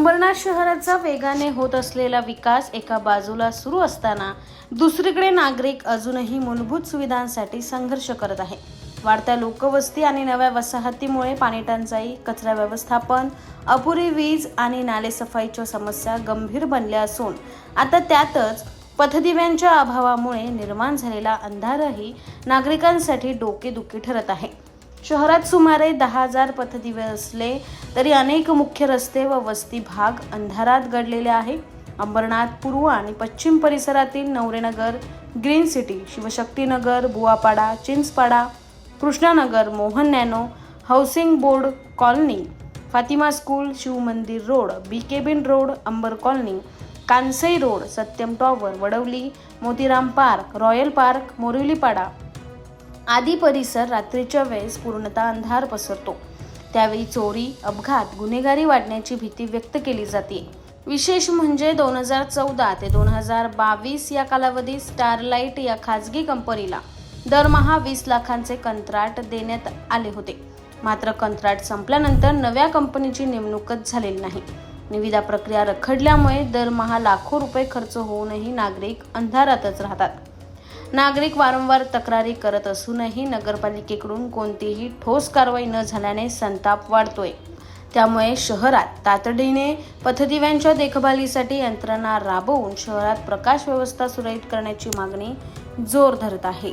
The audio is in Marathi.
अंबरनाथ शहराचा वेगाने होत असलेला विकास एका बाजूला सुरू असताना दुसरीकडे नागरिक अजूनही मूलभूत सुविधांसाठी संघर्ष करत आहे. वाढत्या लोकवस्ती आणि नव्या वसाहतीमुळे पाणीटंचाई कचरा व्यवस्थापन अपुरी वीज आणि नालेसफाईच्या समस्या गंभीर बनल्या असून आता त्यातच पथदिव्यांच्या अभावामुळे निर्माण झालेला अंधारही नागरिकांसाठी डोकेदुखी ठरत आहे. शहरात सुमारे दहा हजार पथदिवे असले तरी अनेक मुख्य रस्ते व वस्ती भाग अंधारात गडलेले आहे. अंबरनाथ पूर्व आणि पश्चिम परिसरातील Navarenagar green city Shivshaktinagar Buvapada Chinchpada Krishnanagar Mohan nano housing board colony Fatima school Shivmandir road B cabin road Ambar colony Kansai road Satyam tower Vadavali Motiram park royal park Morivalipada आदी परिसर रात्रीच्या वेळेस पूर्णतः अंधार पसरतो. त्यावेळी चोरी अपघात गुन्हेगारी वाढण्याची भीती व्यक्त केली जाते. विशेष म्हणजे दोन हजार चौदा ते दोन हजार बावीस या कालावधीत स्टारलाईट या खाजगी कंपनीला दरमहा वीस लाखांचे कंत्राट देण्यात आले होते. मात्र कंत्राट संपल्यानंतर नव्या कंपनीची नेमणूकच झालेली नाही. निविदा प्रक्रिया रखडल्यामुळे दरमहा लाखो रुपये खर्च होऊनही नागरिक अंधारातच राहतात. नागरिक वारंवार तक्रारी करत असूनही नगरपालिकेकडून कोणतीही ठोस कारवाई न झाल्याने संताप वाढतोय. त्यामुळे शहरात तातडीने पथदिव्यांच्या देखभालीसाठी यंत्रणा राबवून शहरात प्रकाश व्यवस्था सुरळीत करण्याची मागणी जोर धरत आहे.